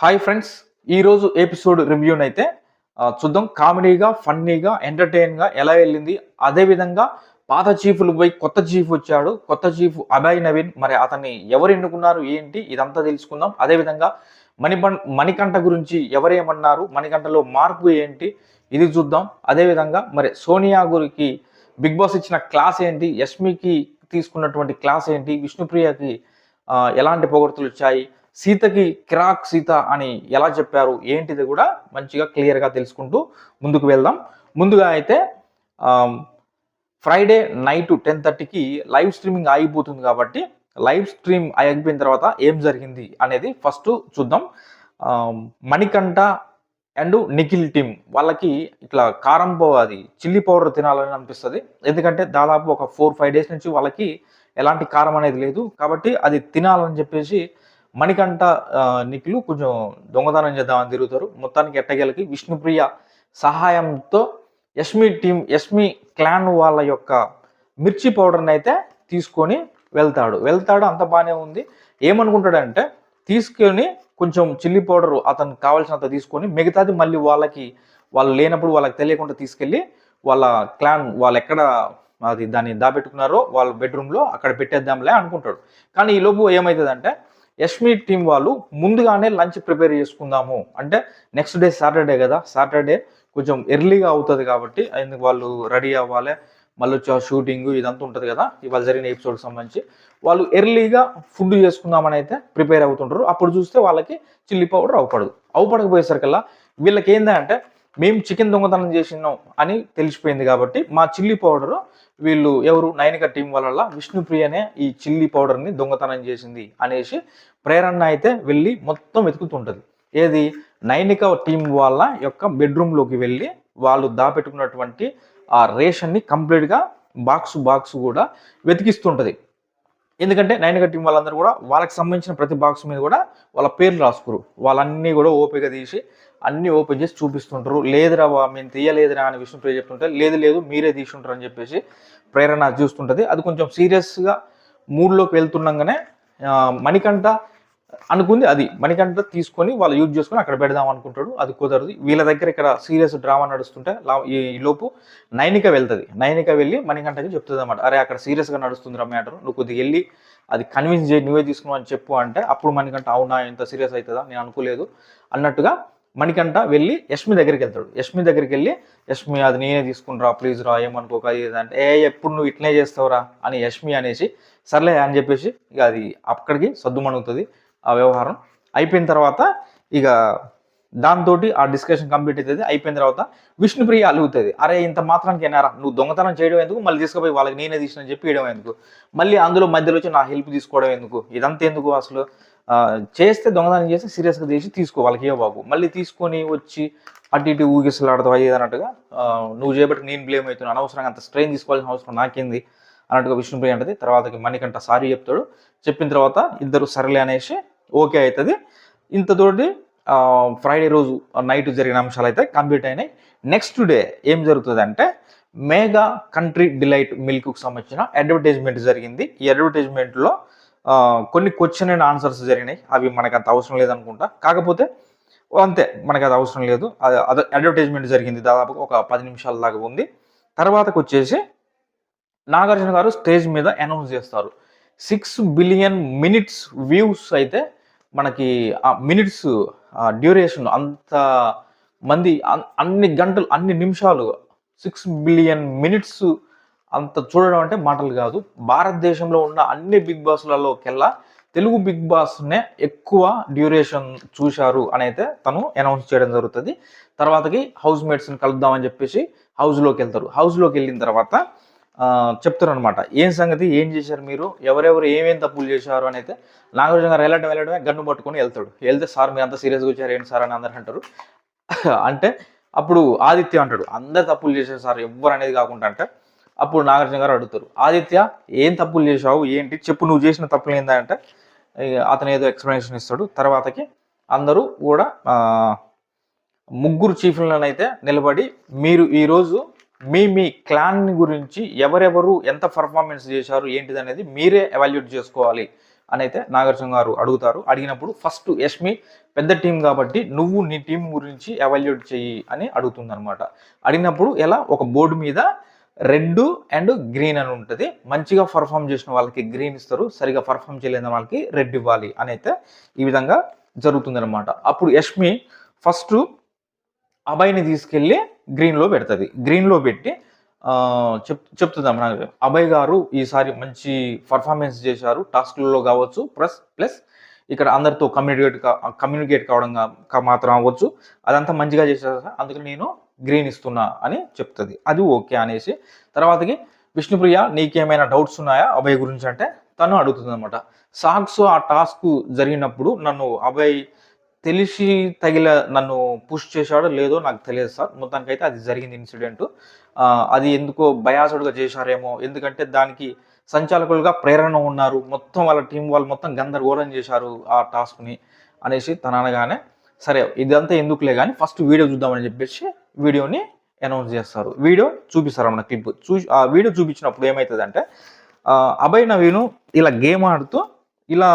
Hi friends ఈరోజు episode రివ్యూనైతే అయితే చూద్దాం కామెడీగా ఫన్నీగా ఎంటర్టైన్గా ఎలా వెళ్ళింది. అదేవిధంగా పాత చీఫ్లు పోయి కొత్త చీఫ్ వచ్చాడు. కొత్త చీఫ్ అభయ్ నవీన్. మరి అతన్ని ఎవరు ఎన్నుకున్నారు ఏంటి ఇదంతా తెలుసుకుందాం. అదేవిధంగా మణిపం మణికంఠ గురించి ఎవరేమన్నారు మణికంఠలో మార్పు ఏంటి ఇది చూద్దాం. అదేవిధంగా మరి సోనియా గురికి బిగ్ బాస్ ఇచ్చిన క్లాస్ ఏంటి యష్మికి తీసుకున్నటువంటి క్లాస్ ఏంటి విష్ణుప్రియకి ఎలాంటి పొగడ్తలు వచ్చాయి సీతకి కిరాక్ సీత అని ఎలా చెప్పారు ఏంటిది కూడా మంచిగా క్లియర్గా తెలుసుకుంటూ ముందుకు వెళ్దాం. ముందుగా అయితే ఫ్రైడే నైట్ టెన్ థర్టీకి లైవ్ స్ట్రీమింగ్ ఆగిపోతుంది కాబట్టి లైవ్ స్ట్రీమ్ అయిపోయిన తర్వాత ఏం జరిగింది అనేది ఫస్ట్ చూద్దాం. మణికంఠ అండ్ నిఖిల్ టీమ్ వాళ్ళకి ఇట్లా కారం పో అది చిల్లీ పౌడర్ తినాలని అనిపిస్తుంది. ఎందుకంటే దాదాపు ఒక ఫోర్ ఫైవ్ డేస్ నుంచి వాళ్ళకి ఎలాంటి కారం అనేది లేదు. కాబట్టి అది తినాలని చెప్పేసి మణికంఠ నిఖిలు కొంచెం దొంగతనం చేద్దామని తిరుగుతారు. మొత్తానికి ఎట్టగేలకి విష్ణుప్రియ సహాయంతో యష్మి టీం యష్మి క్లాన్ వాళ్ళ యొక్క మిర్చి పౌడర్ని అయితే తీసుకొని వెళ్తాడు. వెళ్తాడు అంత బాగానే ఉంది. ఏమనుకుంటాడంటే తీసుకొని కొంచెం చిల్లీ పౌడర్ అతనికి కావాల్సినంత తీసుకొని మిగతాది మళ్ళీ వాళ్ళకి వాళ్ళు లేనప్పుడు వాళ్ళకి తెలియకుండా తీసుకెళ్ళి వాళ్ళ క్లాన్ వాళ్ళు ఎక్కడ అది దాన్ని దాబెట్టుకున్నారో వాళ్ళ బెడ్రూమ్లో అక్కడ పెట్టేద్దాంలే అనుకుంటాడు. కానీ ఈ లోపు ఏమవుతుందంటే యష్మి టీం వాళ్ళు ముందుగానే లంచ్ ప్రిపేర్ చేసుకుందాము. అంటే నెక్స్ట్ డే సాటర్డే కదా. సాటర్డే కొంచెం ఎర్లీగా అవుతుంది కాబట్టి అందుకు వాళ్ళు రెడీ అవ్వాలి? మళ్ళీ వచ్చి షూటింగ్ ఇదంతా ఉంటుంది కదా. ఇవాళ జరిగిన ఎపిసోడ్కి సంబంధించి. వాళ్ళు ఎర్లీగా ఫుడ్ చేసుకుందామని అయితే ప్రిపేర్ అవుతుంటారు. అప్పుడు చూస్తే వాళ్ళకి చిల్లీ పౌడర్ అవపడదు అవపడకపోయేసరికల్లా వీళ్ళకి ఏంటంటే మేము చికెన్ దొంగతనం చేసినాం అని తెలిసిపోయింది కాబట్టి మా చిల్లీ పౌడర్ వీళ్ళు ఎవరు నైనిక టీం వల్ల విష్ణుప్రియనే ఈ చిల్లీ పౌడర్ని దొంగతనం చేసింది అనేసి ప్రేరణ అయితే వెళ్ళి మొత్తం వెతుకుతుంటుంది. ఏది? నైనిక టీం వాళ్ళ యొక్క బెడ్రూమ్లోకి వెళ్ళి వాళ్ళు దాపెట్టుకున్నటువంటి ఆ రేషన్ని కంప్లీట్గా బాక్స్ బాక్స్ కూడా వెతికిస్తుంటుంది. ఎందుకంటే నైనిక టీం వాళ్ళందరూ కూడా వాళ్ళకి సంబంధించిన ప్రతి బాక్స్ మీద కూడా వాళ్ళ పేర్లు రాసుకురు. వాళ్ళన్నీ కూడా ఓపిక తీసి అన్ని ఓపెన్ చేసి చూపిస్తుంటారు. లేదురా బా, మేము తీయలేదురా అని విష్ణుప్రియ చెప్తుంటే లేదు లేదు మీరే తీసుంటారు అని చెప్పేసి ప్రేరణ చూస్తుంటుంది. అది కొంచెం సీరియస్గా మూడ్లోకి వెళ్తుండగానే మణికంఠ అనుకుంది అది. మణికంఠ తీసుకొని వాళ్ళు యూజ్ చేసుకొని అక్కడ పెడదాం అనుకుంటాడు. అది కుదరదు. వీళ్ళ దగ్గర ఇక్కడ సీరియస్ డ్రామా నడుస్తుంటే లా- ఈ ఈ లోపు నైనిక వెళ్తుంది. నైనిక వెళ్ళి మణికంఠకి చెప్తుంది అనమాట అరే అక్కడ సీరియస్గా నడుస్తుంది రా మ్యాటర్. నువ్వు కొద్దిగా వెళ్ళి అది కన్విన్స్ చేయి నువ్వే తీసుకున్నావు అని చెప్పు అంటే అప్పుడు మణికంఠ అవునా ఇంత సీరియస్ అవుతుందా? నేను అనుకోలేదు అన్నట్టుగా మణికంట వెళ్ళి యష్మి దగ్గరికి వెళ్తాడు. యష్మి దగ్గరికి వెళ్ళి యష్మి అది నేనే తీసుకునిరా ప్లీజ్ రా ఏమనుకోక ఇది అంటే ఏ ఎప్పుడు నువ్వు ఇట్లనే చేస్తావురా? అని యష్మి అనేసి సర్లే అని చెప్పేసి ఇక అది అక్కడికి సద్దుమణుగుతుంది ఆ వ్యవహారం. అయిపోయిన తర్వాత ఇక దాంతో ఆ డిస్కషన్ కంప్లీట్ అవుతుంది అయిపోయిన తర్వాత విష్ణుప్రియ అలుగుతుంది. అరే ఇంత మాత్రానికి ఎన్నారా నువ్వు దొంగతనం చేయడం ఎందుకు? మళ్ళీ తీసుకుపోయి వాళ్ళకి నేనే తీసిన చెప్పి ఇవ్వడం ఎందుకు? మళ్ళీ అందులో మధ్యలో వచ్చి నా హెల్ప్ తీసుకోవడం ఎందుకు? ఇదంతా ఎందుకు అసలు? చేస్తే దొంగతనం చేస్తే సీరియస్గా చేసి తీసుకో వాళ్ళకి బాబు. మళ్ళీ తీసుకొని వచ్చి అటు ఇటు ఊగిసలాడతావు అయ్యేది అన్నట్టుగా నువ్వు చేయబట్టి నేను బ్లేమ్ అవుతున్నాను అనవసరంగా అంత స్ట్రెయిన్ తీసుకోవాల్సిన అవసరం నాకేంది అన్నట్టుగా విష్ణుప్రియ అంటది. తర్వాత మణికంఠ సారీ చెప్తాడు. చెప్పిన తర్వాత ఇద్దరు సరేలే అనేసి ఓకే అవుతుంది. ఇంతతోటి ఫ్రైడే రోజు నైట్ జరిగిన అంశాలు అయితే కంప్లీట్ అయినాయి. నెక్స్ట్ డే ఏం జరుగుతుంది అంటే మేఘా కంట్రీ డిలైట్ మిల్క్కు సంబంధించిన అడ్వర్టైజ్మెంట్ జరిగింది. ఈ అడ్వర్టైజ్మెంట్లో కొన్ని క్వశ్చన్ అండ్ ఆన్సర్స్ జరిగినాయి. అవి మనకు అంత అవసరం లేదనుకుంటా. కాకపోతే అంతే మనకు అది అవసరం లేదు. అది అదే అడ్వర్టైజ్మెంట్ జరిగింది దాదాపు ఒక పది నిమిషాల దాకా ఉంది. తర్వాతకు వచ్చేసి నాగార్జున గారు స్టేజ్ మీద అనౌన్స్ చేస్తారు. సిక్స్ బిలియన్ మినిట్స్ వ్యూస్ అయితే మనకి ఆ మినిట్స్ డ్యూరేషన్ అంత మంది అన్- అన్ని గంటలు అన్ని నిమిషాలు సిక్స్ బిలియన్ మినిట్స్ అంత చూడడం అంటే మాటలు కాదు. భారతదేశంలో ఉన్న అన్ని బిగ్ బాస్లలోకెల్లా తెలుగు బిగ్ బాస్నే ఎక్కువ డ్యూరేషన్ చూశారు అని అయితే తను అనౌన్స్ చేయడం జరుగుతుంది. తర్వాతకి హౌస్ మేట్స్ని కలుద్దామని చెప్పేసి హౌస్లోకి వెళ్తారు. హౌస్లోకి వెళ్ళిన తర్వాత చెప్తారనమాట ఏం సంగతి? ఏం చేశారు మీరు? ఎవరెవరు? ఏమేం తప్పులు చేశారు? అని అయితే నాగార్జున గారు వెళ్ళడం వెళ్ళడమే గన్ను పట్టుకొని వెళ్తాడు. వెళ్తే సార్ మీరు అంత సీరియస్గా వచ్చారు ఏంటి సార్? అని అందరు అంటారు. అంటే అప్పుడు ఆదిత్య అంటాడు అందరు తప్పులు చేశారు సార్. ఎవ్వరు అనేది కాకుండా అంటే అప్పుడు నాగార్జున గారు అడుగుతారు ఆదిత్య ఏం తప్పులు చేశావు? ఏంటి? చెప్పు నువ్వు చేసిన తప్పులు ఏంటంటే అతను ఏదో ఎక్స్ప్లెనేషన్ ఇస్తాడు. తర్వాతకి అందరూ కూడా ముగ్గురు చీఫ్లను అయితే నిలబడి మీరు ఈరోజు మీ మీ క్లాన్ గురించి ఎవరెవరు ఎంత పర్ఫార్మెన్స్ చేశారు? ఏంటిది అనేది మీరే ఎవాల్యుయేట్ చేసుకోవాలి. అని అయితే నాగార్జున గారు అడుగుతారు. అడిగినప్పుడు ఫస్ట్ యష్మి పెద్ద టీం కాబట్టి నువ్వు నీ టీం గురించి ఎవాల్యుయేట్ చెయ్యి అని అడుగుతుంది అనమాట అడిగినప్పుడు ఎలా? ఒక బోర్డు మీద రెడ్ అండ్ గ్రీన్ అని ఉంటుంది. మంచిగా పర్ఫామ్ చేసిన వాళ్ళకి గ్రీన్ ఇస్తారు. సరిగా పర్ఫామ్ చేయలేని వాళ్ళకి రెడ్ ఇవ్వాలి అని అయితే ఈ విధంగా జరుగుతుంది అనమాట అప్పుడు యష్మి ఫస్ట్ అభయ్ని తీసుకెళ్ళి గ్రీన్లో పెడుతుంది. గ్రీన్లో పెట్టి చెప్ చెప్తుంది నాకు. అభయ్ గారు ఈసారి మంచి పర్ఫార్మెన్స్ చేశారు. టాస్క్లలో కావచ్చు ప్లస్ ప్లస్ ఇక్కడ అందరితో కమ్యూనికేట్ కమ్యూనికేట్ కావడం మాత్రం అవ్వచ్చు. అదంతా మంచిగా చేశారు. అందుకని నేను గ్రీన్ ఇస్తున్నా అని చెప్తుంది. అది ఓకే అనేసి తర్వాతకి విష్ణుప్రియ నీకేమైనా డౌట్స్ ఉన్నాయా? అభయ్ గురించి అంటే తను అడుగుతుంది అనమాట సాక్స్ ఆ టాస్క్ జరిగినప్పుడు నన్ను అభయ్ తెలిసి తగిల నన్ను పుష్ చేశాడో లేదో నాకు తెలియదు సార్. మొత్తానికి అయితే అది జరిగింది ఇన్సిడెంట్ అది ఎందుకో బయాసడ్గా చేశారేమో. ఎందుకంటే దానికి సంచాలకులుగా ప్రేరణ ఉన్నారు. మొత్తం వాళ్ళ టీం వాళ్ళు మొత్తం గందరగోళం చేశారు ఆ టాస్క్ని అనేసి తన అనగానే సరే ఇదంతా ఎందుకులే కానీ ఫస్ట్ వీడియో చూద్దామని చెప్పేసి వీడియోని అనౌన్స్ చేస్తారు. వీడియో చూపిస్తారు మన క్లిప్. చూ ఆ వీడియో చూపించినప్పుడు ఏమవుతుందంటే ఆ, అభయ్ నవీను ఇలా గేమ్ ఆడుతూ ఇలా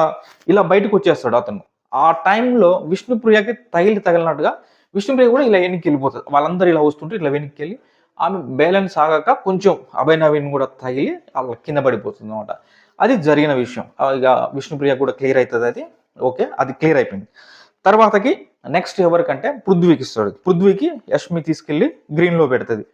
ఇలా బయటకు వచ్చేస్తాడు అతను. ఆ టైంలో విష్ణుప్రియకి తగిలి తగిలినట్టుగా విష్ణుప్రియ కూడా ఇలా వెనక్కి వెళ్ళిపోతుంది వాళ్ళందరూ ఇలా వస్తుంటే ఇట్లా వెనక్కి వెళ్ళి ఆమె బ్యాలెన్స్ ఆగాక కొంచెం అభయ నవీన్ కూడా తగిలి అలా కింద పడిపోతుంది అనమాట అది జరిగిన విషయం. ఇక విష్ణుప్రియ కూడా క్లియర్ అవుతుంది అది. ఓకే అది క్లియర్ అయిపోయింది. తర్వాతకి నెక్స్ట్ ఎవరికంటే పృథ్వీకి ఇస్తాడు. పృథ్వీకి యష్మి తీసుకెళ్ళి గ్రీన్లో పెడుతుంది.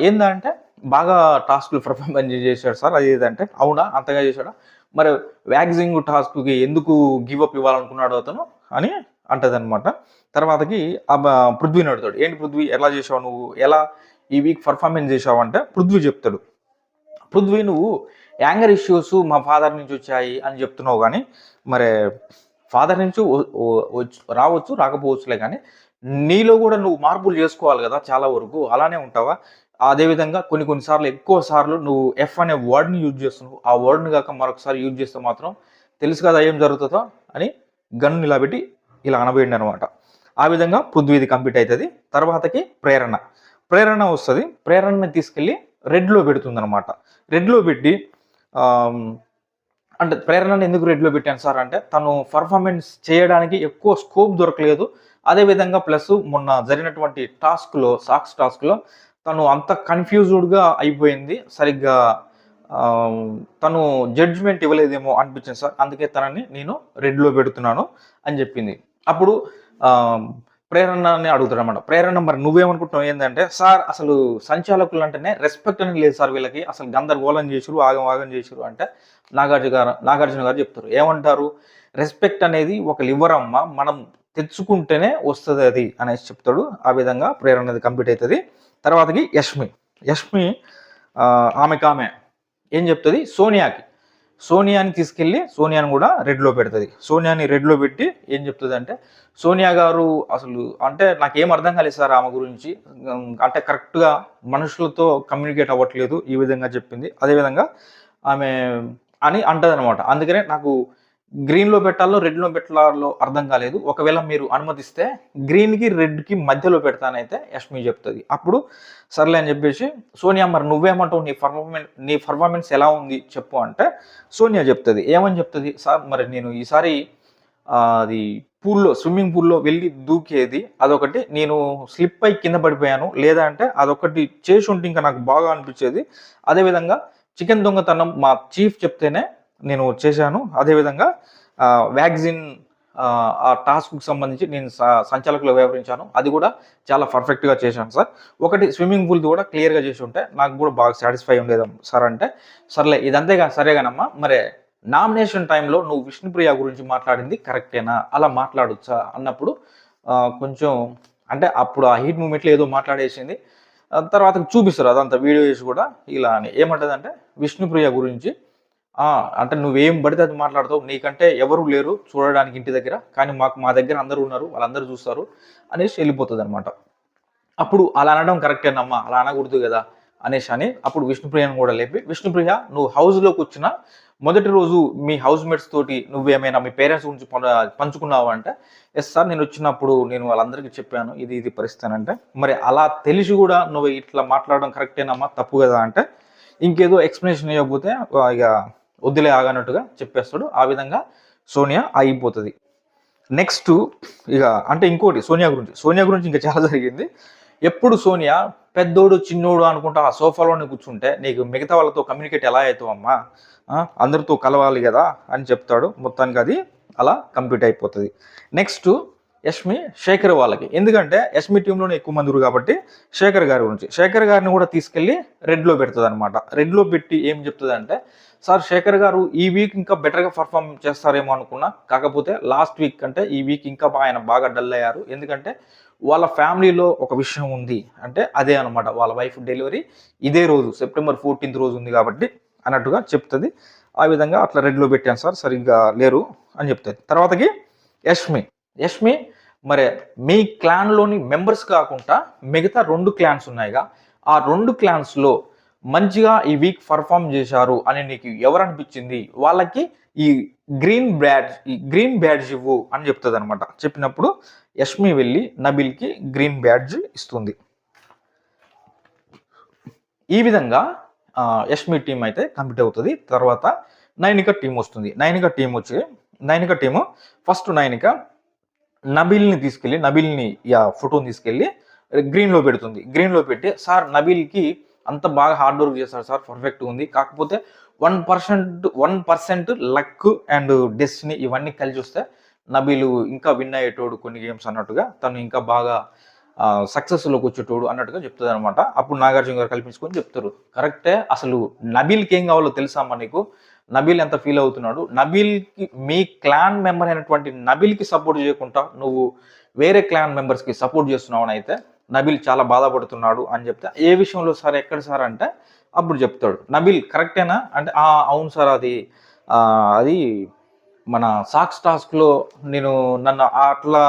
ఏందంటే బాగా టాస్క్లు పర్ఫార్మెన్స్ చేశాడు సార్. అది ఏదంటే అవునా? అంతగా చేశాడా? మరి వ్యాక్సింగ్ టాస్క్కి ఎందుకు గివ్ అప్ ఇవ్వాలనుకున్నాడు అతను అని అంటది అనమాట తర్వాతకి ఆ పృథ్వీని అడుగుతాడు ఏంటి పృథ్వీ? ఎలా చేసావు నువ్వు? ఎలా ఈ వీక్ పర్ఫార్మెన్స్ చేసావు అంటే పృథ్వీ చెప్తాడు. పృథ్వీ నువ్వు యాంగర్ ఇష్యూస్ మా ఫాదర్ నుంచి వచ్చాయి అని చెప్తున్నావు కానీ మరి ఫాదర్ నుంచి రావచ్చు రాకపోవచ్చులే కానీ నీలో కూడా నువ్వు మార్పులు చేసుకోవాలి కదా చాలా వరకు. అలానే ఉంటావా? అదేవిధంగా కొన్ని కొన్నిసార్లు ఎక్కువ సార్లు నువ్వు ఎఫ్ అనే వర్డ్ని యూజ్ చేస్తున్నావు. ఆ వర్డ్ని కాక మరొకసారి యూజ్ చేస్తే మాత్రం తెలుసు కదా ఏం జరుగుతుందో అని గన్ను ఇలా పెట్టి ఇలా అనబోయింది అనమాట. ఆ విధంగా పృథ్వీది కంప్లీట్ అవుతుంది తర్వాతకి ప్రేరణ. ప్రేరణ వస్తుంది. ప్రేరణని తీసుకెళ్ళి రెడ్లో పెడుతుంది అనమాట రెడ్లో పెట్టి అంటే ప్రేరణను ఎందుకు రెడ్లో పెట్టాను సార్ అంటే తను పర్ఫార్మెన్స్ చేయడానికి ఎక్కువ స్కోప్ దొరకలేదు. అదేవిధంగా ప్లస్ మొన్న జరిగినటువంటి టాస్క్లో సాక్స్ టాస్క్లో తను అంత కన్ఫ్యూజ్డ్గా అయిపోయింది. సరిగ్గా తను జడ్జ్మెంట్ ఇవ్వలేదేమో అనిపించింది సార్. అందుకే తనని నేను రెడ్లో పెడుతున్నాను అని చెప్పింది. అప్పుడు ప్రేరణని అడుగుతాడు అనమాట ప్రేరణ మరి నువ్వేమనుకుంటున్నావు ఏంటంటే సార్ అసలు సంచాలకులు అంటేనే రెస్పెక్ట్ అనేది లేదు సార్ వీళ్ళకి. అసలు గందరగోళం చేసిరు ఆగం ఆగం చేసిరు అంటే నాగార్జున గారు నాగార్జున గారు చెప్తారు. ఏమంటారు? రెస్పెక్ట్ అనేది ఒక లివరమ్మ మనం తెచ్చుకుంటేనే వస్తుంది అది అనేసి చెప్తాడు. ఆ విధంగా ప్రేరణ అనేది కంప్లీట్ అవుతుంది. తర్వాతకి యష్మి. యష్మి ఆమెకు ఆమె ఏం చెప్తుంది? సోనియాకి. సోనియాని తీసుకెళ్ళి సోనియాని కూడా రెడ్లో పెడుతుంది. సోనియాని రెడ్లో పెట్టి ఏం చెప్తుంది అంటే సోనియా గారు అసలు అంటే నాకేం అర్థం కాలేదు సార్ ఆమె గురించి. అంటే కరెక్ట్గా మనుషులతో కమ్యూనికేట్ అవ్వట్లేదు ఈ విధంగా చెప్పింది. అదేవిధంగా ఆమె అని అంటది అనమాట అందుకనే నాకు గ్రీన్లో పెట్టాలో రెడ్లో పెట్టాలో అర్థం కాలేదు. ఒకవేళ మీరు అనుమతిస్తే గ్రీన్కి రెడ్కి మధ్యలో పెడతానైతే యష్మి చెప్తుంది. అప్పుడు సర్లే అని చెప్పేసి సోనియా మరి నువ్వేమంటావు? నీ పర్ఫార్మెన్స్ నీ పర్ఫార్మెన్స్ ఎలా ఉంది చెప్పు అంటే సోనియా చెప్తుంది. ఏమని చెప్తుంది? సార్ మరి నేను ఈసారి అది పూల్లో స్విమ్మింగ్ పూల్లో వెళ్ళి దూకేది. అదొకటి. నేను స్లిప్ అయి కింద పడిపోయాను. లేదా అంటే అదొకటి చేసి ఉంటే ఇంకా నాకు బాగా అనిపించేది. అదేవిధంగా చికెన్ దొంగతనం మా చీఫ్ చెప్తేనే నేను చేశాను. అదేవిధంగా వ్యాక్సిన్ ఆ టాస్క్కి సంబంధించి నేను స- సంచాలకులు వ్యవహరించాను. అది కూడా చాలా పర్ఫెక్ట్గా చేశాను సార్. ఒకటి స్విమ్మింగ్ పూల్ది కూడా క్లియర్గా చేసి ఉంటే నాకు కూడా బాగా సాటిస్ఫై ఉండేది సార్ అంటే సర్లే ఇదంతేగా సరేగానమ్మా మరి నామినేషన్ టైంలో నువ్వు విష్ణుప్రియ గురించి మాట్లాడింది కరెక్టేనా? అలా మాట్లాడొచ్చా? అన్నప్పుడు కొంచెం అంటే అప్పుడు ఆ హీట్ మూమెంట్లో ఏదో మాట్లాడేసింది. తర్వాత చూపిస్తారు. అదంతా వీడియో చేసి కూడా ఇలా అని. ఏమంటదంటే విష్ణుప్రియ గురించి అంటే నువ్వేం పడితే అది మాట్లాడతావు నీకంటే ఎవరు లేరు చూడడానికి ఇంటి దగ్గర కానీ మాకు మా దగ్గర అందరూ ఉన్నారు వాళ్ళందరూ చూస్తారు అనేసి వెళ్ళిపోతుంది అనమాట అప్పుడు అలా అనడం కరెక్టేనమ్మా అలా అనకూడదు కదా అనేసి అని అప్పుడు విష్ణుప్రియను కూడా లేపి విష్ణుప్రియ నువ్వు హౌస్లోకి వచ్చిన మొదటి రోజు మీ హౌస్ మేట్స్ తోటి నువ్వేమైనా మీ పేరెంట్స్ గురించి పం- పంచుకున్నావు? అంటే ఎస్ సార్ నేను వచ్చినప్పుడు నేను వాళ్ళందరికీ చెప్పాను ఇది ఇది పరిస్థితి అని అంటే మరి అలా తెలిసి కూడా నువ్వు ఇట్లా మాట్లాడడం కరెక్టేనమ్మా తప్పు కదా? అంటే ఇంకేదో ఎక్స్ప్లెనేషన్ ఇవ్వకపోతే ఇక వద్దులే ఆగనట్టుగా చెప్పేస్తాడు. ఆ విధంగా సోనియా ఆగిపోతుంది. నెక్స్ట్ ఇక అంటే ఇంకోటి సోనియా గురించి. సోనియా గురించి ఇంకా చాలా జరిగింది. ఎప్పుడు సోనియా పెద్దోడు చిన్నోడు అనుకుంటా ఆ సోఫాలోనే కూర్చుంటే నీకు మిగతా వాళ్ళతో కమ్యూనికేట్ ఎలా అవుతావు అమ్మా? అందరితో కలవాలి కదా అని చెప్తాడు. మొత్తానికి అది అలా కంప్లీట్ అయిపోతుంది. నెక్స్ట్ యష్మి శేఖర్ వాళ్ళకి. ఎందుకంటే యష్మి టీంలోనే ఎక్కువ మంది కాబట్టి శేఖర్ గారి గురించి. శేఖర్ గారిని కూడా తీసుకెళ్ళి రెడ్లో పెడుతుంది అనమాట రెడ్లో పెట్టి ఏం చెప్తుంది అంటే సార్ శేఖర్ గారు ఈ వీక్ ఇంకా బెటర్గా పర్ఫామ్ చేస్తారేమో అనుకున్నా. కాకపోతే లాస్ట్ వీక్ అంటే ఈ వీక్ ఇంకా ఆయన బాగా డల్ అయ్యారు. ఎందుకంటే వాళ్ళ ఫ్యామిలీలో ఒక విషయం ఉంది అంటే అదే అనమాట వాళ్ళ వైఫ్ డెలివరీ ఇదే రోజు సెప్టెంబర్ ఫోర్టీన్త్ రోజు ఉంది కాబట్టి అన్నట్టుగా చెప్తుంది. ఆ విధంగా అట్లా రెడ్లో పెట్టాను సార్ సరిగ్గా లేరు అని చెప్తుంది. తర్వాతకి యష్మి. యష్మి మరి మీ క్లాన్లోని మెంబర్స్ కాకుండా మిగతా రెండు క్లాన్స్ ఉన్నాయిగా. ఆ రెండు క్లాన్స్లో మంచిగా ఈ వీక్ పర్ఫామ్ చేశారు అని నీకు ఎవరు అనిపించింది? వాళ్ళకి ఈ గ్రీన్ బ్యాడ్జ్ ఈ గ్రీన్ బ్యాడ్జ్ ఇవ్వు అని చెప్తుంది అనమాట చెప్పినప్పుడు యష్మి వెళ్ళి నబిల్కి గ్రీన్ బ్యాడ్జ్ ఇస్తుంది. ఈ విధంగా యష్మి టీం అయితే కంప్లీట్ అవుతుంది. తర్వాత నైనిక టీం వస్తుంది. నైనిక టీం వచ్చి నైనిక టీము ఫస్ట్ నైనిక నబిల్ని తీసుకెళ్ళి నబిల్ని ఫోటోని తీసుకెళ్ళి గ్రీన్లో పెడుతుంది. గ్రీన్లో పెట్టి సార్ నబిల్కి అంత బాగా హార్డ్ వర్క్ చేశారు సార్ పర్ఫెక్ట్ ఉంది. కాకపోతే one percent one percent luck and destiny ఇవన్నీ కలిసి వస్తే నబీలు ఇంకా విన్ అయ్యేటోడు కొన్ని గేమ్స్ అన్నట్టుగా తను ఇంకా బాగా సక్సెస్లోకి వచ్చేటోడు అన్నట్టుగా చెప్తుంది అనమాట అప్పుడు నాగార్జున గారు కల్పించుకొని చెప్తారు. కరెక్టే అసలు నబీల్కి ఏం కావాలో తెలుసా నీకు? నబీల్ ఎంత ఫీల్ అవుతున్నాడు? నబీల్కి మీ క్లాన్ మెంబర్ అయినటువంటి నబీల్కి సపోర్ట్ చేయకుండా నువ్వు వేరే క్లాన్ మెంబర్స్కి సపోర్ట్ చేస్తున్నావు అని అయితే నబీల్ చాలా బాధపడుతున్నాడు అని చెప్తే ఏ విషయంలో సార్? ఎక్కడ సార్? అంటే అప్పుడు చెప్తాడు. నబీల్ కరెక్టేనా అంటే అవును సార్ అది అది మన సాక్స్ టాస్క్లో నేను నన్ను అట్లా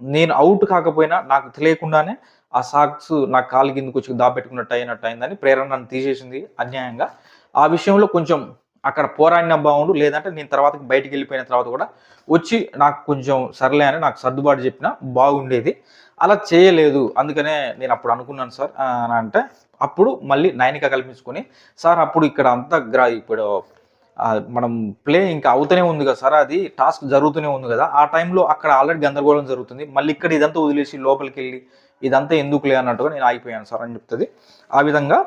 నేను అవుట్ కాకపోయినా నాకు తెలియకుండానే ఆ సాక్స్ నా కాలు కిందకు వచ్చి దాపెట్టుకున్నట్టు అయినట్టు అయిందని ప్రేరణ నన్ను తీసేసింది అన్యాయంగా. ఆ విషయంలో కొంచెం అక్కడ పోరాడిన బాగుండు లేదంటే నేను తర్వాత బయటికి వెళ్ళిపోయిన తర్వాత కూడా వచ్చి నాకు కొంచెం సర్లే అని నాకు సర్దుబాటు చెప్పినా బాగుండేది అలా చేయలేదు. అందుకనే నేను అప్పుడు అనుకున్నాను సార్ అని అంటే అప్పుడు మళ్ళీ నైనిక కల్పించుకొని సార్ అప్పుడు ఇక్కడ అంతా గ్రా ఇప్పుడు మనం ప్లే ఇంకా అవుతూనే ఉంది కదా సార్ అది టాస్క్ జరుగుతూనే ఉంది కదా. ఆ టైంలో అక్కడ ఆల్రెడీ గందరగోళం జరుగుతుంది. మళ్ళీ ఇక్కడ ఇదంతా వదిలేసి లోపలికి వెళ్ళి ఇదంతా ఎందుకులే అన్నట్టుగా నేను ఆగిపోయాను సార్ అని చెప్తుంది. ఆ విధంగా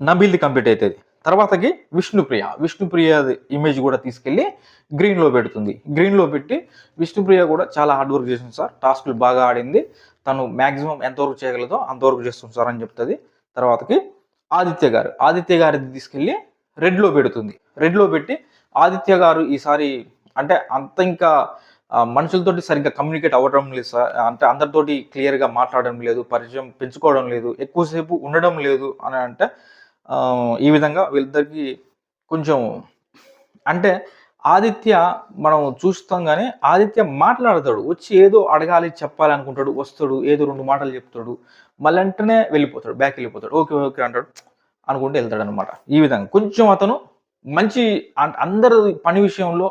నబీల్ది కంప్లీట్ అవుతుంది తర్వాతకి విష్ణుప్రియ. విష్ణుప్రియ ఇమేజ్ కూడా తీసుకెళ్ళి గ్రీన్లో పెడుతుంది. గ్రీన్లో పెట్టి విష్ణుప్రియ కూడా చాలా హార్డ్ వర్క్ చేసింది సార్. టాస్క్లు బాగా ఆడింది. తను మ్యాక్సిమం ఎంతవరకు చేయగలదో అంతవరకు చేస్తుంది సార్ అని చెప్తుంది. తర్వాతకి ఆదిత్య గారు. ఆదిత్య గారిది తీసుకెళ్ళి రెడ్లో పెడుతుంది. రెడ్లో పెట్టి ఆదిత్య గారు ఈసారి అంటే అంత ఇంకా మనుషులతోటి సరిగ్గా కమ్యూనికేట్ అవ్వడం లేదు సార్. అంటే అందరితోటి క్లియర్గా మాట్లాడడం లేదు పరిచయం పెంచుకోవడం లేదు ఎక్కువసేపు ఉండడం లేదు అని అంటే ఈ విధంగా వీళ్ళిద్దరికి కొంచెం అంటే ఆదిత్య మనం చూస్తాం కానీ ఆదిత్య మాట్లాడతాడు. వచ్చి ఏదో అడగాలి చెప్పాలి అనుకుంటాడు వస్తాడు ఏదో రెండు మాటలు చెప్తాడు. మళ్ళీ వెంటనే వెళ్ళిపోతాడు బ్యాక్ వెళ్ళిపోతాడు. ఓకే ఓకే అంటాడు. అనుకుంటూ వెళ్తాడు అనమాట ఈ విధంగా కొంచెం అతను మంచి అందరు అందరి పని విషయంలో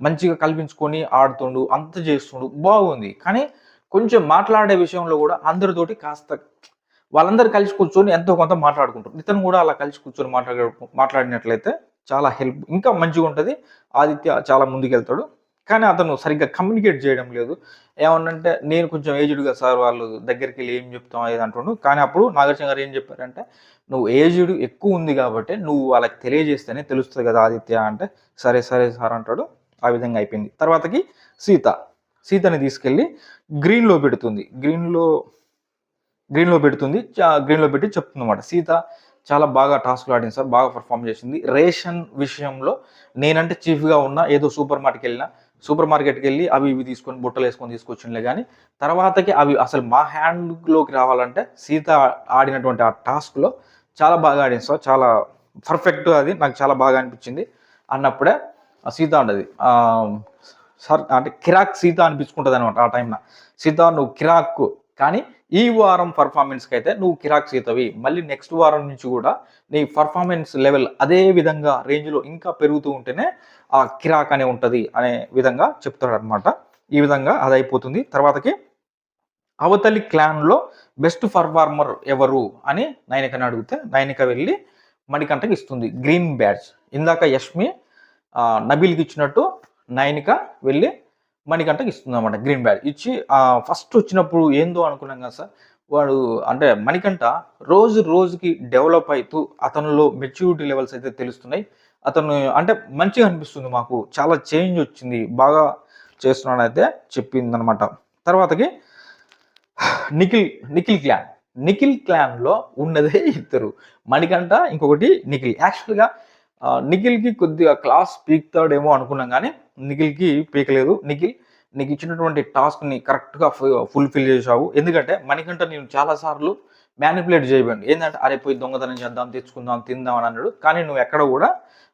మంచిగా కల్పించుకొని ఆడుతుండు అంత చేస్తుండు బాగుంది. కానీ కొంచెం మాట్లాడే విషయంలో కూడా అందరితోటి కాస్త వాళ్ళందరూ కలిసి కూర్చొని ఎంతో కొంత మాట్లాడుకుంటారు. ఇతను కూడా అలా కలిసి కూర్చొని మాట్లాడ మాట్లాడినట్లయితే చాలా హెల్ప్ ఇంకా మంచిగా ఉంటుంది ఆదిత్య చాలా ముందుకెళ్తాడు. కానీ అతను సరిగ్గా కమ్యూనికేట్ చేయడం లేదు. ఏమన్నంటే నేను కొంచెం ఏజ్డ్గా సార్ వాళ్ళు దగ్గరికి వెళ్ళి ఏం చెప్తాం అది అంటుండు కానీ అప్పుడు నాగార్జున గారు ఏం చెప్పారంటే నువ్వు ఏజ్డ్ ఎక్కువ ఉంది కాబట్టి నువ్వు వాళ్ళకి తెలియజేస్తేనే తెలుస్తుంది కదా ఆదిత్య అంటే సరే సరే సార్ అంటాడు. ఆ విధంగా అయిపోయింది. తర్వాతకి సీత. సీతని తీసుకెళ్ళి గ్రీన్లో పెడుతుంది. గ్రీన్లో గ్రీన్లో పెడుతుంది. గ్రీన్లో పెట్టి చెప్తుంది అనమాట సీత చాలా బాగా టాస్క్లు ఆడింది సార్ బాగా పర్ఫామ్ చేసింది. రేషన్ విషయంలో నేనంటే చీఫ్గా ఉన్నా ఏదో సూపర్ మార్కెట్కి వెళ్ళినా సూపర్ మార్కెట్కి వెళ్ళి అవి ఇవి తీసుకొని బుట్టలు వేసుకొని తీసుకొచ్చిండే కానీ తర్వాతకి అవి అసలు మా హ్యాండ్లోకి రావాలంటే సీత ఆడినటువంటి ఆ టాస్క్లో చాలా బాగా ఆడింది సార్. చాలా పర్ఫెక్ట్ అది. నాకు చాలా బాగా అనిపించింది. అన్నప్పుడే ఆ సీత ఉండదు. సార్ అంటే కిరాక్ సీత అనిపించుకుంటుంది అనమాట ఆ టైంలో సీత నువ్వు కిరాక్ కానీ ఈ వారం పర్ఫార్మెన్స్కి అయితే నువ్వు కిరాక్ సీతవి. మళ్ళీ నెక్స్ట్ వారం నుంచి కూడా నీ పర్ఫార్మెన్స్ లెవెల్ అదే విధంగా రేంజ్లో ఇంకా పెరుగుతూ ఉంటేనే ఆ కిరాక్ అనే ఉంటుంది అనే విధంగా చెప్తాడనమాట ఈ విధంగా అది అయిపోతుంది తర్వాతకి అవతలి క్లాన్లో బెస్ట్ పర్ఫార్మర్ ఎవరు అని నైనికని అడిగితే నైనిక వెళ్ళి మణికంటకి ఇస్తుంది. గ్రీన్ బ్యాడ్జ్ ఇందాక యష్మి నబీల్కి ఇచ్చినట్టు నైనిక వెళ్ళి మణికంఠకి ఇస్తుంది అనమాట గ్రీన్ బ్యాడ్ ఇచ్చి ఫస్ట్ వచ్చినప్పుడు ఏందో అనుకున్నాం కదా సార్ వాడు అంటే మణికంఠ రోజు రోజుకి డెవలప్ అవుతూ అతనిలో మెచ్యూరిటీ లెవెల్స్ అయితే తెలుస్తున్నాయి. అతను అంటే మంచిగా అనిపిస్తుంది మాకు చాలా చేంజ్ వచ్చింది బాగా చేస్తున్నాడు అయితే చెప్పింది అనమాట తర్వాతకి నిఖిల్ నిఖిల్ క్లాన్. నిఖిల్ క్లాన్లో ఉన్నదే ఇద్దరు. మణికంఠ ఇంకొకటి నిఖిల్. యాక్చువల్గా నిఖిల్కి కొద్దిగా క్లాస్ పీక్తాడేమో అనుకున్నాం కానీ నిఖిల్కి పీకలేదు. నిఖిల్ నీకు ఇచ్చినటువంటి టాస్క్ని కరెక్ట్గా ఫుల్ఫిల్ చేసావు ఎందుకంటే మణికంఠ నేను చాలాసార్లు మ్యానిపులేట్ చేయబడి ఏంటంటే అరే పోయి దొంగతనం చేద్దాం తెచ్చుకుందాం తిందాం అని అన్నాడు. కానీ నువ్వు ఎక్కడ కూడా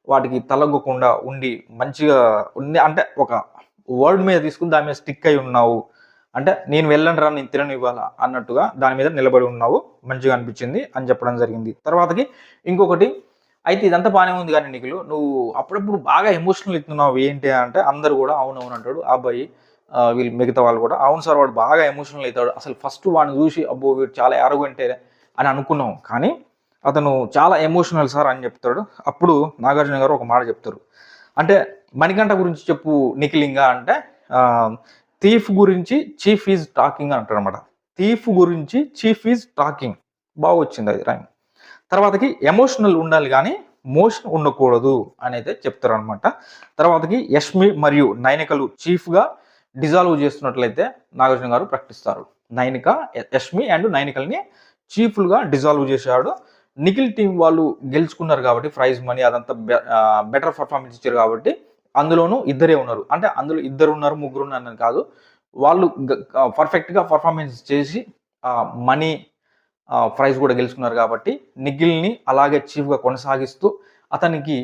వాటికి తలగ్గకుండా ఉండి మంచిగా ఉండి అంటే ఒక వర్డ్ మీద తీసుకుని దాని మీద స్టిక్ అయి ఉన్నావు. అంటే నేను వెళ్ళండి రా నేను తినను ఇవ్వాలా అన్నట్టుగా దాని మీద నిలబడి ఉన్నావు. మంచిగా అనిపించింది అని చెప్పడం జరిగింది. తర్వాతకి ఇంకొకటి అయితే ఇదంతా బాగానే ఉంది కానీ నిఖిలు నువ్వు అప్పుడప్పుడు బాగా ఎమోషనల్ ఇస్తున్నావు ఏంటి అంటే అందరు కూడా అవును అవును అంటాడు. ఆ అబ్బాయి వీళ్ళు మిగతా వాళ్ళు కూడా అవును సార్ వాడు బాగా ఎమోషనల్ అవుతాడు. అసలు ఫస్ట్ వాడిని చూసి అబ్బో వీడు చాలా యారోగంటే అని అనుకున్నాం. కానీ అతను చాలా ఎమోషనల్ సార్ అని చెప్తాడు. అప్పుడు నాగార్జున గారు ఒక మాట చెప్తారు. అంటే మణికంఠ గురించి చెప్పు నిఖిలింగా అంటే థీఫ్ గురించి చీఫ్ ఈజ్ టాకింగ్ అని అంటాడు అనమాట థీఫ్ గురించి చీఫ్ ఈజ్ టాకింగ్. బాగా వచ్చింది అది రైమ్. తర్వాతకి ఎమోషనల్ ఉండాలి కానీ మోషన్ ఉండకూడదు అని అయితే చెప్తారు అనమాట తర్వాతకి యష్మి మరియు నైనికలు చీఫ్గా డిజాల్వ్ చేస్తున్నట్లయితే నాగార్జున గారు ప్రకటిస్తారు. నైనిక యష్మి అండ్ నైనికల్ని చీఫ్లుగా డిజాల్వ్ చేశాడు. నిఖిల్ టీం వాళ్ళు గెలుచుకున్నారు కాబట్టి ప్రైజ్ మనీ అదంతా బెటర్ పర్ఫార్మెన్స్ ఇచ్చారు కాబట్టి అందులోనూ ఇద్దరే ఉన్నారు. అంటే అందులో ఇద్దరు ఉన్నారు ముగ్గురు ఉన్నారు కాదు. వాళ్ళు పర్ఫెక్ట్గా పర్ఫార్మెన్స్ చేసి మనీ ప్రైజ్ కూడా గెలుచుకున్నారు కాబట్టి నిఖిల్ని అలాగే చీఫ్గా కొనసాగిస్తూ అతనికి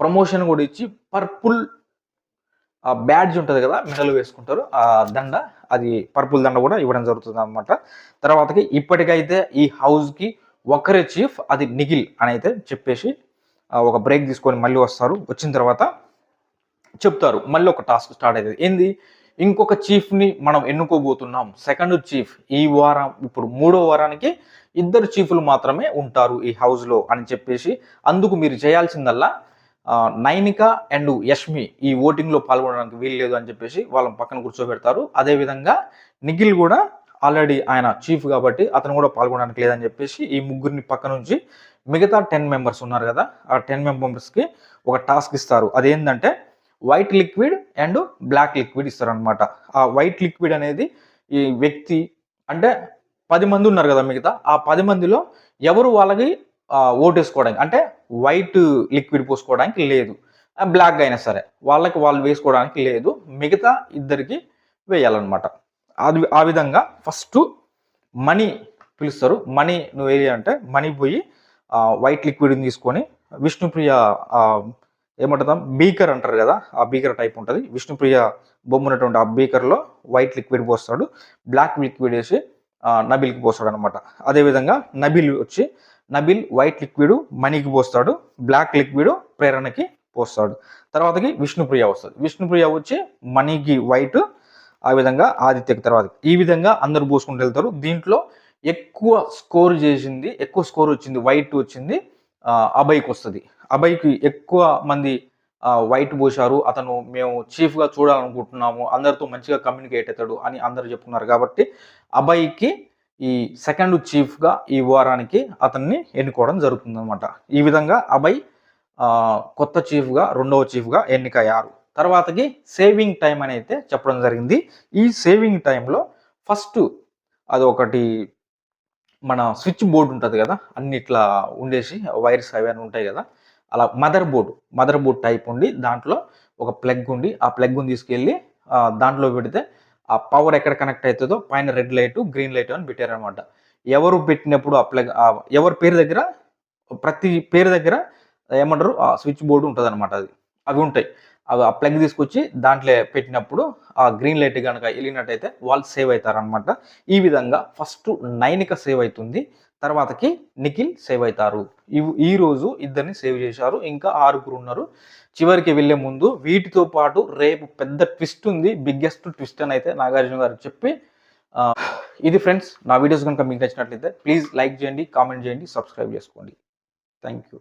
ప్రమోషన్ కూడా ఇచ్చి పర్పుల్ బ్యాడ్జ్ ఉంటుంది కదా మెడల్ వేసుకుంటారు. ఆ దండ అది పర్పుల్ దండ కూడా ఇవ్వడం జరుగుతుంది అనమాట తర్వాతకి ఇప్పటికైతే ఈ హౌస్కి ఒకరే చీఫ్ అది నిఖిల్ అని అయితే చెప్పేసి ఒక బ్రేక్ తీసుకొని మళ్ళీ వస్తారు. వచ్చిన తర్వాత చెప్తారు. మళ్ళీ ఒక టాస్క్ స్టార్ట్ అవుతుంది ఏంది? ఇంకొక చీఫ్ని మనం ఎన్నుకోబోతున్నాం. సెకండ్ చీఫ్ ఈ వారం ఇప్పుడు మూడో వారానికి ఇద్దరు చీఫ్లు మాత్రమే ఉంటారు ఈ హౌస్లో అని చెప్పేసి అందుకు మీరు చేయాల్సిందల్లా నైనిక అండ్ యష్మి ఈ ఓటింగ్లో పాల్గొనడానికి వీల్లేదు అని చెప్పేసి వాళ్ళని పక్కన కూర్చోబెడతారు. అదేవిధంగా నిఖిల్ కూడా ఆల్రెడీ ఆయన చీఫ్ కాబట్టి అతను కూడా పాల్గొనడానికి లేదని చెప్పేసి ఈ ముగ్గురిని పక్క నుంచి మిగతా టెన్ మెంబర్స్ ఉన్నారు కదా ఆ టెన్ మెంబర్స్కి ఒక టాస్క్ ఇస్తారు. అదేంటంటే white liquid and black liquid ఇస్తారనమాట ఆ వైట్ లిక్విడ్ అనేది ఈ వ్యక్తి అంటే పది మంది ఉన్నారు కదా మిగతా ఆ పది మందిలో ఎవరు వాళ్ళకి ఓటేసుకోవడానికి అంటే వైట్ లిక్విడ్ పోసుకోవడానికి లేదు. బ్లాక్ అయినా సరే వాళ్ళకి వాళ్ళు వేసుకోవడానికి లేదు. మిగతా ఇద్దరికి వేయాలన్నమాట. అది ఆ విధంగా ఫస్ట్ మనీ పిలుస్తారు. మనీ నువ్వు ఏది అంటే మనీ పోయి వైట్ లిక్విడ్ని తీసుకొని విష్ణుప్రియ ఏమంటుందాం బీకర్ అంటారు కదా ఆ బీకర్ టైప్ ఉంటుంది. విష్ణుప్రియ బొమ్మ ఉన్నటువంటి ఆ బీకర్లో వైట్ లిక్విడ్ పోస్తాడు. బ్లాక్ లిక్విడ్ వేసి నబిల్కి పోస్తాడు అనమాట అదేవిధంగా నబిల్ వచ్చి నబిల్ వైట్ లిక్విడ్ మనీకి పోస్తాడు. బ్లాక్ లిక్విడ్ ప్రేరణకి పోస్తాడు. తర్వాతకి విష్ణుప్రియ వస్తుంది. విష్ణుప్రియ వచ్చి మనీకి వైట్ ఆ విధంగా ఆదిత్యకి తర్వాత ఈ విధంగా అందరూ పోసుకుంటూ వెళ్తారు. దీంట్లో ఎక్కువ స్కోర్ చేసింది ఎక్కువ స్కోర్ వచ్చింది వైట్ వచ్చింది అభయ్కి వస్తుంది. అభయ్కి ఎక్కువ మంది వైట్ పోశారు. అతను మేము చీఫ్గా చూడాలనుకుంటున్నాము. అందరితో మంచిగా కమ్యూనికేట్ అవుతాడు అని అందరు చెప్పుకున్నారు కాబట్టి అభయ్కి ఈ సెకండ్ చీఫ్గా ఈ వారానికి అతన్ని ఎన్నుకోవడం జరుగుతుంది అనమాట ఈ విధంగా అభయ్ కొత్త చీఫ్గా రెండవ చీఫ్గా ఎన్నికయ్యారు. తర్వాతకి సేవింగ్ టైం అని అయితే చెప్పడం జరిగింది. ఈ సేవింగ్ టైంలో ఫస్ట్ అది ఒకటి మన స్విచ్ బోర్డు ఉంటుంది కదా అన్ని ఇట్లా ఉండేసి వైర్స్ అవన్నీ ఉంటాయి కదా అలా mother board mother board type ఉండి దాంట్లో ఒక ప్లగ్ ఉండి ఆ ప్లగ్ని తీసుకెళ్ళి దాంట్లో పెడితే ఆ పవర్ ఎక్కడ కనెక్ట్ అవుతుందో పైన రెడ్ లైట్ గ్రీన్ లైట్ అని పెట్టారనమాట ఎవరు పెట్టినప్పుడు ఆ ప్లగ్ ఎవరి పేరు దగ్గర ప్రతి పేరు దగ్గర ఏమంటారు ఆ స్విచ్ బోర్డు ఉంటుంది అనమాట అది. అవి ఉంటాయి. అవి ఆ ప్లగ్ తీసుకొచ్చి దాంట్లో పెట్టినప్పుడు ఆ గ్రీన్ లైట్ కనుక వెళ్ళినట్టయితే వాళ్ళు సేవ్ అవుతారనమాట ఈ విధంగా ఫస్ట్ నైనిక సేవ్ అవుతుంది. తర్వాతకి నిఖిల్ సేవ్ అవుతారు. ఈ రోజు ఇద్దరిని సేవ్ చేశారు. ఇంకా ఆరుగురు ఉన్నారు. చివరికి వెళ్ళే ముందు వీటితో పాటు రేపు పెద్ద ట్విస్ట్ ఉంది. బిగ్గెస్ట్ ట్విస్ట్ అని అయితే నాగార్జున గారు చెప్పి ఇది ఫ్రెండ్స్ నా వీడియోస్ కనుక మీకు నచ్చినట్లయితే ప్లీజ్ లైక్ చేయండి కామెంట్ చేయండి సబ్స్క్రైబ్ చేసుకోండి. Thank you.